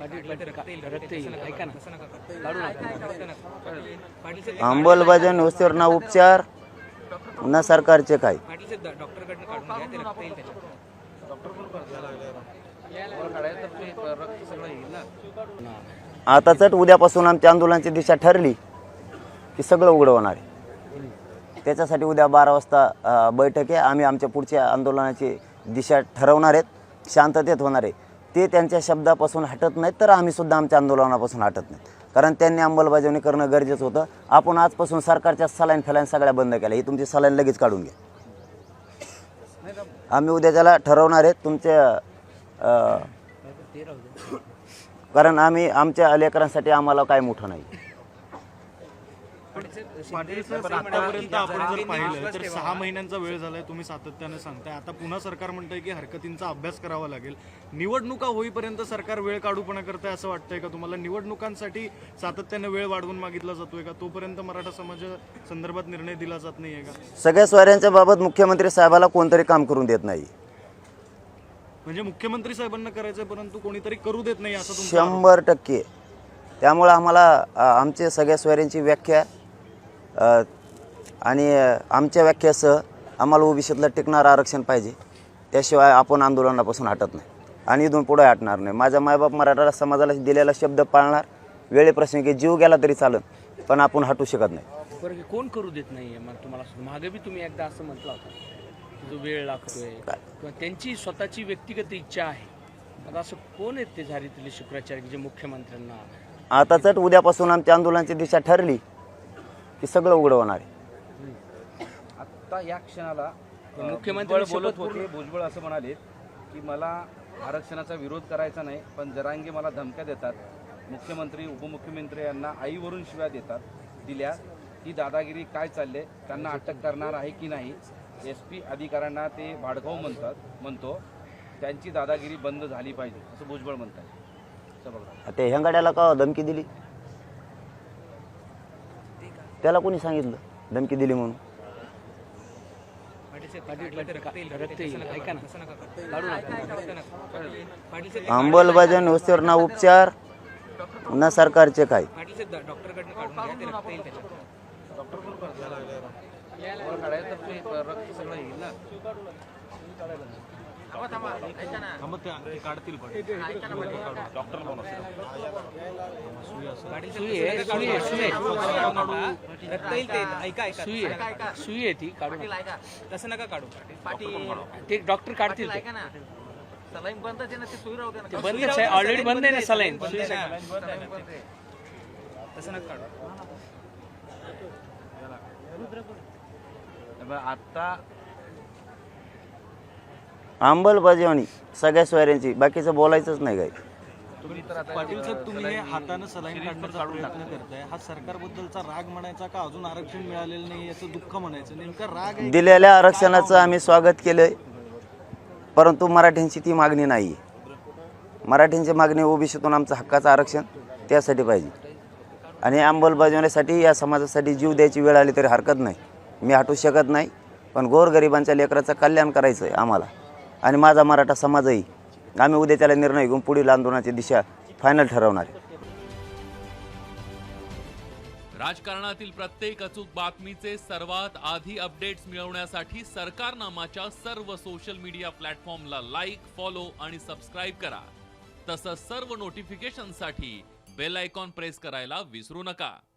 रक्त होस्तीवर ना उपचार ना सरकारचे काय आताच आता चट उद्यापासून आमच्या आंदोलनाची दिशा ठरली की सगळं उघडं होणार आहे. त्याच्यासाठी उद्या बारा वाजता बैठक आहे. आम्ही आमच्या पुढच्या आंदोलनाची दिशा ठरवणार आहेत. शांततेत होणार आहे. ते त्यांच्या शब्दापासून हटत नाहीत तर आम्हीसुद्धा आमच्या आंदोलनापासून हटत नाहीत. कारण त्यांनी अंमलबजावणी करणं गरजेचं होतं. आपण आजपासून सरकारच्या सलाईन फलाईन सगळ्या बंद केल्या. ही तुमची सलाईन लगेच काढून घ्या. आम्ही उद्या त्याला ठरवणार आहेत तुमच्या कारण आम्ही आमच्या लेकरांसाठी आम्हाला काय मोठं नाही. पाटील साहेब आतापर्यंत आपण जर पाहिलं तर सहा महिन्यांचा वेळ झालाय तुम्ही सातत्याने सांगताय. आता पुन्हा सरकार म्हणतंय की हरकतींचा अभ्यास करावा लागेल. निवडणुका होईपर्यंत सरकार वेळ काढूपणा करतंय असं वाटतंय का तुम्हाला? निवडणुकांसाठी सातत्याने वेळ वाढवून मागितला जातोय का? तोपर्यंत मराठा समाजा संदर्भात निर्णय दिला जात नाहीये का? सगळ्या स्वाऱ्यांच्या बाबत मुख्यमंत्री साहेबाला कोणतरी काम करून देत नाही. म्हणजे मुख्यमंत्री साहेबांना करायचंय परंतु कोणीतरी करू देत नाही असं तुमचं शंभर टक्के. त्यामुळं आम्हाला अ, आमचे सगळ्या स्वाऱ्यांची व्याख्या आणि आमच्या व्याख्यासह आम्हाला ओबीसीतलं टिकणारं आरक्षण पाहिजे. त्याशिवाय आपण आंदोलनापासून हटत नाही. आणि इथून पुढे हटणार नाही. माझा मायबाप मराठा समाजाला दिलेला शब्द पाळणार वेळेप्रसंगी जीव गेला तरी चालत पण आपण हटू शकत नाही. बरं कोण करू देत मग तुम्हाला मागे बी तुम्ही एकदा असं म्हटलं होतं जो वेळ लागतोय किंवा त्यांची स्वतःची व्यक्तिगत इच्छा आहे. आता असं कोण आहेत ते झारीतले शुक्राचार्य जे मुख्यमंत्र्यांना आता चट उद्यापासून आमच्या आंदोलनाची दिशा ठरली. की सगळं उघडं होणार आहे. आत्ता या क्षणाला मुख्यमंत्री भुजबळ बोलत होते भुजबळ असं म्हणाले की मला आरक्षणाचा विरोध करायचा नाही पण जरांगे मला धमक्या देतात. मुख्यमंत्री उपमुख्यमंत्री यांना आईवरून शिव्या देतात दिल्या ही दादागिरी काय चालले त्यांना अटक करणार आहे की नाही. एस पी अधिकाऱ्यांना ते भाडगाव म्हणतात म्हणतो त्यांची दादागिरी बंद झाली पाहिजे असं भुजबळ म्हणतात. ते हेंगाड्याला का धमकी दिली? त्याला कोणी सांगितलं? धमकी दिली म्हणून. अंमलबजावणी येईल ना उपचार ना सरकारचे काय? डॉक्टर काढून घ्या ते काढतील पण. सुई आहे सुई आहे सुई आहे. ते. ऐका. ऐका सुई आहे. सुई आहे ती काढू नका. तसं नका काढू. ते डॉक्टर काढतील. सलाईन बंद आहे ना ते सुई राहू दे ते बंदच आहे. ऑलरेडी बंद आहे ना सलाईन. तसं नका काढू. आत्ता अंमलबजावणी सगळ्या स्वाऱ्यांची बाकीचं बोलायचंच नाही आता पाटील साहेब तुम्ही हे हातानं सलाईन काढण्याचा प्रयत्न करताय. हा सरकारबद्दलचा राग म्हणायचा का? अजून आरक्षण मिळालेलं नाही याचं दुःख म्हणायचं. नेमका राग आहे दिलेल्या आरक्षणाचं आम्ही स्वागत केलंय परंतु मराठ्यांची ती मागणी नाही मराठ्यांची मागणी ओबीसीतून आमचं हक्काचं आरक्षण त्यासाठी पाहिजे. आणि अंमलबजावणीसाठी या समाजासाठी जीव द्यायची वेळ आली तरी हरकत नाही. मी हटू शकत नाही पण गोरगरिबांच्या लेकराचं कल्याण करायचं आहे आम्हाला. आणि माझा मराठा समाजही. आम्ही उद्या त्याला निर्णय घेऊन पुढील आंदोलनाची दिशा फायनल ठरवणार आहे. राजकारणातील प्रत्येक अचूक बातमीचे सर्वात आधी अपडेट्स मिळवण्यासाठी सरकारनामाच्या सर्व सोशल मीडिया प्लॅटफॉर्मला लाईक फॉलो आणि सबस्क्राईब करा. तसंच सर्व नोटिफिकेशनसाठी बेल आयकॉन प्रेस करायला विसरू नका.